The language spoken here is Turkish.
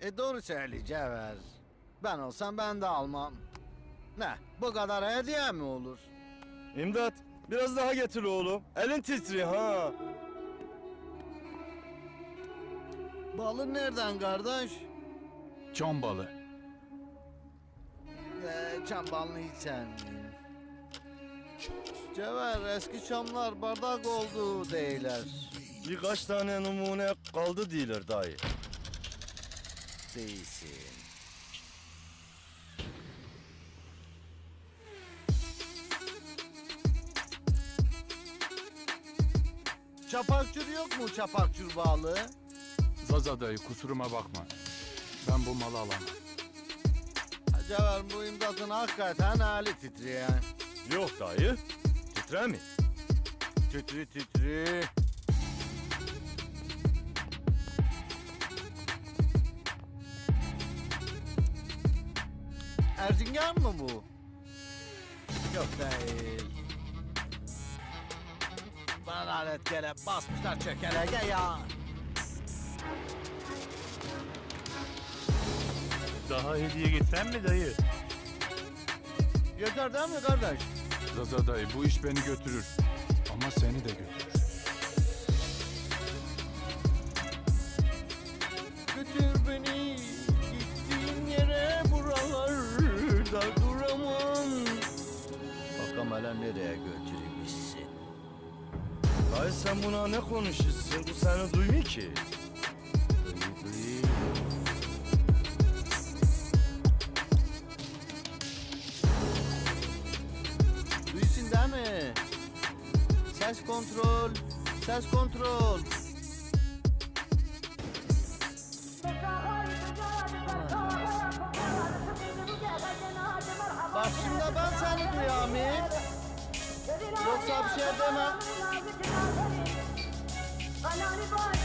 E doğru söyle Cevher. Ben olsam ben de almam. Ne bu kadar hediye mi olur? İmdat biraz daha getir oğlum. Elin titriyor ha. Balı nereden kardeş? Çam balı. Ee, çam balını hiç sevmiyorum. Cevher eski çamlar bardak oldu değiller. Birkaç tane numune kaldı dealer dayı. Değilsin. Çapakçur yok mu çapakçur balığı? Zaza dayı kusuruma bakma. Ben bu malı alamam. Cevher bu imdatın hakikaten hali titriyor. Yok dayı. Titre mi? Titri titri. Erzincan mı bu? Yok değil. Bana lanet gele basmışlar çökelege ya. Daha hediye gitsen mi dayı? Yeter değil mi kardeş? Zaza dayı bu iş beni götürür. Ama seni de götürür. Hele nereye götürmüşsün? Dayı sen buna ne konuşuyorsun? Bu seni duymuyor ki. Duy, duy. Duysun değil mi? Ses kontrol, ses kontrol. Başımda ben seni duyamam. Yoksa bir şey demem. Anani bağırıyor,